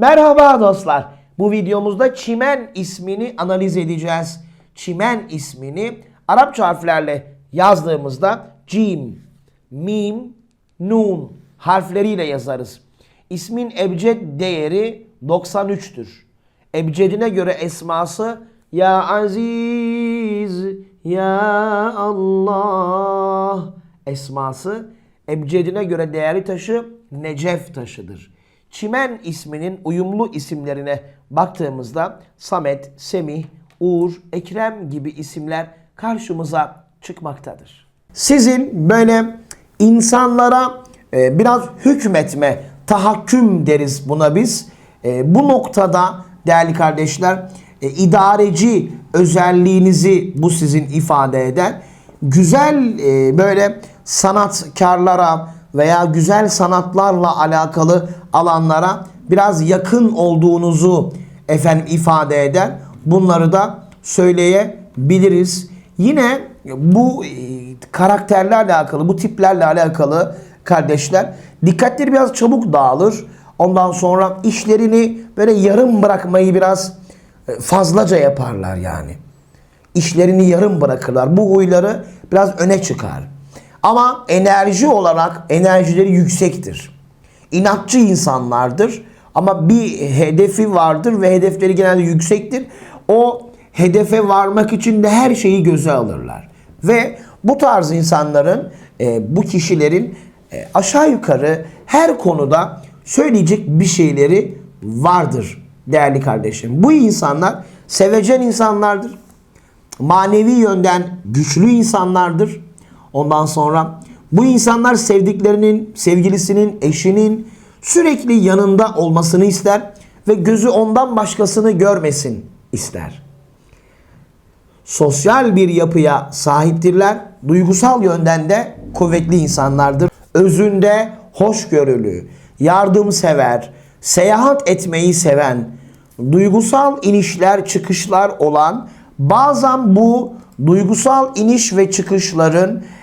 Merhaba dostlar. Bu videomuzda çimen ismini analiz edeceğiz. Çimen ismini Arapça harflerle yazdığımızda cim, mim, nun harfleriyle yazarız. İsmin ebced değeri 93'tür. Ebcedine göre esması Ya Aziz, Ya Allah esması ebcedine göre değerli taşı Necef taşıdır. Çimen isminin uyumlu isimlerine baktığımızda Samet, Semih, Uğur, Ekrem gibi isimler karşımıza çıkmaktadır. Sizin böyle insanlara e, biraz hükmetme, tahakküm deriz buna biz. E, bu noktada değerli kardeşler e, idareci özelliğinizi bu sizin ifade eder. Güzel böyle sanatkarlara veya güzel sanatlarla alakalı alanlara biraz yakın olduğunuzu efendim ifade eder. Bunları da söyleyebiliriz. Yine bu e, karakterlerle alakalı, bu tiplerle alakalı kardeşler dikkatleri biraz çabuk dağılır. Ondan sonra işlerini böyle yarım bırakmayı biraz e, fazlaca yaparlar yani. İşlerini yarım bırakırlar. Bu huyları biraz öne çıkar. Ama enerji olarak enerjileri yüksektir. İnatçı insanlardır. Ama bir hedefi vardır ve hedefleri genelde yüksektir. O hedefe varmak için de her şeyi göze alırlar. Ve bu tarz insanların, e, bu kişilerin e, aşağı yukarı her konuda söyleyecek bir şeyleri vardır değerli kardeşim. Bu insanlar sevecen insanlardır. Manevi yönden güçlü insanlardır. Ondan sonra bu insanlar sevdiklerinin, sevgilisinin, eşinin sürekli yanında olmasını ister ve gözü ondan başkasını görmesin ister. Sosyal bir yapıya sahiptirler. Duygusal yönden de kuvvetli insanlardır. Özünde hoşgörülü, yardımsever, seyahat etmeyi seven, duygusal inişler çıkışlar olan bazen bu duygusal iniş ve çıkışların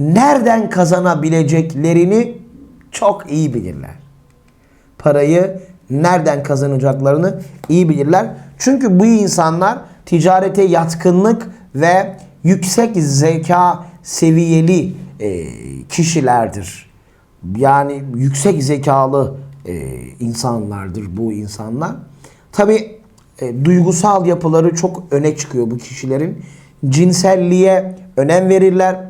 nereden kazanabileceklerini çok iyi bilirler. Parayı nereden kazanacaklarını iyi bilirler. Çünkü bu insanlar ticarete yatkınlık ve yüksek zeka seviyeli e, kişilerdir. Yani yüksek zekalı e, insanlardır bu insanlar. Tabi e, duygusal yapıları çok öne çıkıyor bu kişilerin. Cinselliğe önem verirler.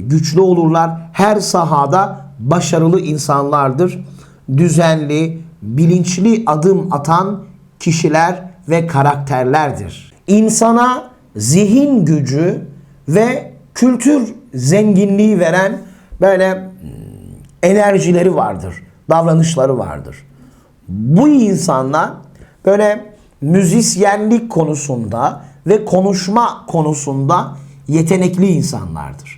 güçlü olurlar. Her sahada başarılı insanlardır. Düzenli, bilinçli adım atan kişiler ve karakterlerdir. İnsana zihin gücü ve kültür zenginliği veren böyle hmm, enerjileri vardır, davranışları vardır. Bu insanlar böyle müzisyenlik konusunda ve konuşma konusunda yetenekli insanlardır.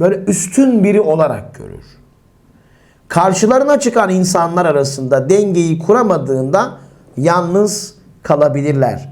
böyle üstün biri olarak görür. Karşılarına çıkan insanlar arasında dengeyi kuramadığında yalnız kalabilirler.